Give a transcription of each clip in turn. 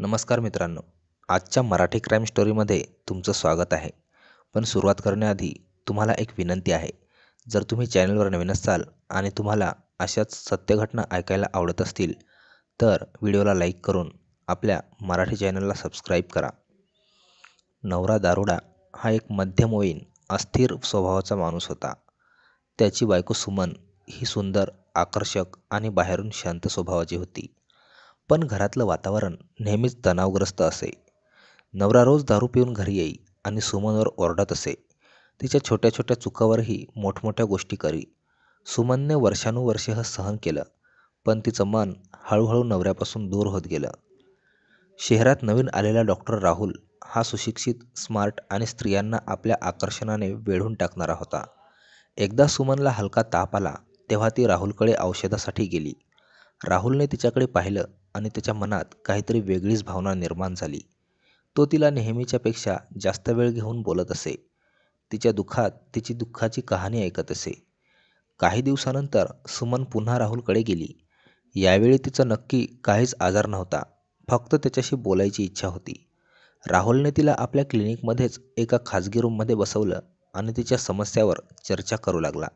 नमस्कार मित्रांनो आजच्या मराठी क्राईम स्टोरीमध्ये तुमचं स्वागत आहे. पण सुरुवात करण्याआधी तुम्हाला एक विनंती आहे. जर तुम्ही चॅनलवर नवीन असाल आणि तुम्हाला अशाच सत्यघटना ऐकायला आवडत असतील तर व्हिडिओला लाईक करून आपल्या मराठी चॅनलला सबस्क्राईब करा. नवरा दारुडा हा एक मध्यमोयीन अस्थिर स्वभावाचा माणूस होता. त्याची बायको सुमन ही सुंदर आकर्षक आणि बाहेरून शांत स्वभावाची होती. पण घरातलं वातावरण नेहमीच तणावग्रस्त असे. नवरा रोज दारू पिऊन घरी येई आणि सुमनवर ओरडत असे. तिच्या छोट्या छोट्या चुकावरही मोठमोठ्या गोष्टी करी. सुमनने वर्षानुवर्षे हे सहन केलं पण तिचं मन हळूहळू नवऱ्यापासून दूर होत गेलं. शहरात नवीन आलेला डॉक्टर राहुल हा सुशिक्षित स्मार्ट आणि स्त्रियांना आपल्या आकर्षणाने वेढून टाकणारा होता. एकदा सुमनला हलका ताप आला तेव्हा ती राहुलकडे औषधासाठी गेली. राहुलने तिच्याकडे पाहिलं आणि त्याच्या मनात काहीतरी वेगळीच भावना निर्माण झाली. तो तिला नेहमीच्यापेक्षा जास्त वेळ घेऊन बोलत असे. तिच्या दुःखात तिची दुःखाची कहाणी ऐकत असे. काही दिवसानंतर सुमन पुन्हा राहुलकडे गेली. यावेळी तिचा नक्की काहीच आजार नव्हता फक्त त्याच्याशी बोलायची इच्छा होती. राहुलने तिला आपल्या क्लिनिकमध्येच एका खाजगी रूममध्ये बसवलं आणि तिच्या समस्यावर चर्चा करू लागला.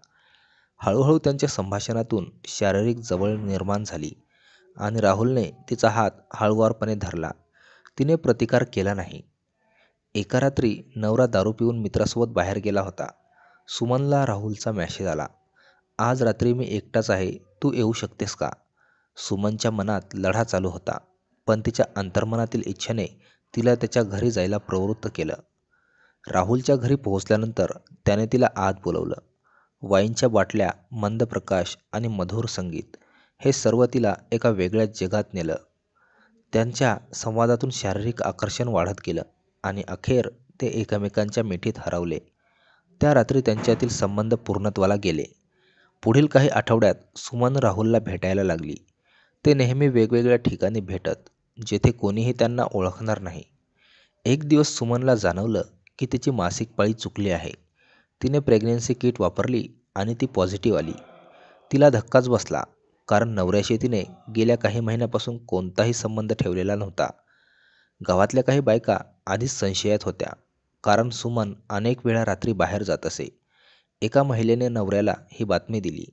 हळूहळू त्यांच्या संभाषणातून शारीरिक जवळ निर्माण झाली आणि राहुलने तिचा हात हळुवारपणे धरला. तिने प्रतिकार केला नाही. एका रात्री नवरा दारू पिऊन मित्रासोबत बाहेर गेला होता. सुमनला राहुलचा मॅसेज आला. आज रात्री मी एकटाच आहे. तू येऊ शकतेस का? सुमनच्या मनात लढा चालू होता पण तिच्या अंतर्मनातील इच्छेने तिला त्याच्या घरी जायला प्रवृत्त केलं. राहुलच्या घरी पोहोचल्यानंतर त्याने तिला आत बोलवलं. वाईनच्या बाटल्या मंद प्रकाश आणि मधुर संगीत हे सर्व तिला एका वेगळ्या जगात नेलं. त्यांच्या संवादातून शारीरिक आकर्षण वाढत गेलं आणि अखेर ते एकमेकांच्या मिठीत हरवले. त्या रात्री त्यांच्यातील संबंध पूर्णत्वाला गेले. पुढील काही आठवड्यात सुमन राहुलला भेटायला लागली. ते नेहमी वेगवेगळ्या ठिकाणी भेटत जेथे कोणीही त्यांना ओळखणार नाही. एक दिवस सुमनला जाणवलं की तिची मासिक पाळी चुकली आहे. तिने प्रेग्नन्सी किट वापरली आणि ती पॉझिटिव्ह आली. तिला धक्काच बसला कारण नवऱ्याशी तिने गेल्या काही महिन्यापासून कोणताही संबंध ठेवलेला नव्हता. गावातल्या काही बायका आधीच संशयात होत्या कारण सुमन अनेक वेळा रात्री बाहेर जात असे. एका महिलेने नवऱ्याला ही बातमी दिली.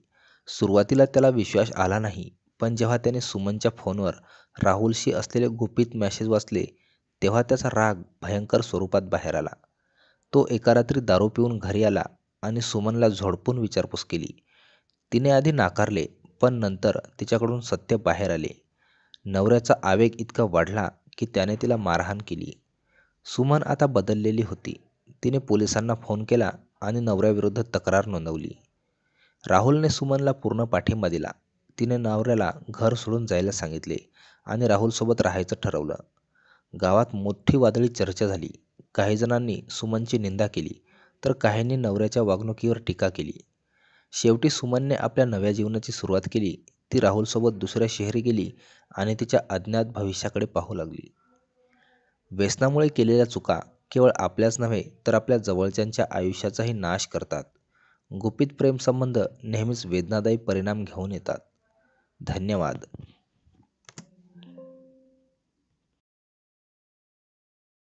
सुरुवातीला त्याला विश्वास आला नाही पण जेव्हा त्याने सुमनच्या फोनवर राहुलशी असलेले गुपित मॅसेज वाचले तेव्हा त्याचा राग भयंकर स्वरूपात बाहेर आला. तो एका रात्री दारू पिऊन घरी आला आणि सुमनला झोडपून विचारपूस केली. तिने आधी नाकारले पण नंतर तिच्याकडून सत्य बाहेर आले. नवऱ्याचा आवेग इतका वाढला की त्याने तिला मारहाण केली. सुमन आता बदललेली होती. तिने पोलिसांना फोन केला आणि नवऱ्याविरुद्ध तक्रार नोंदवली. राहुलने सुमनला पूर्ण पाठिंबा दिला. तिने नवऱ्याला घर सोडून जायला सांगितले आणि राहुलसोबत राहायचं ठरवलं. गावात मोठी वादळी चर्चा झाली. काही जणांनी सुमनची निंदा केली तर काहींनी नवऱ्याच्या वागणुकीवर टीका केली. शेवटी सुमनने आपल्या नव्या जीवनाची सुरुवात केली. ती राहुलसोबत दुसऱ्या शहरी गेली आणि तिच्या अज्ञात भविष्याकडे पाहू लागली. व्यसनामुळे केलेल्या चुका केवळ आपल्याच नव्हे तर आपल्या जवळच्यांच्या आयुष्याचाही नाश करतात. गुपित प्रेमसंबंध नेहमीच वेदनादायी परिणाम घेऊन येतात. धन्यवाद.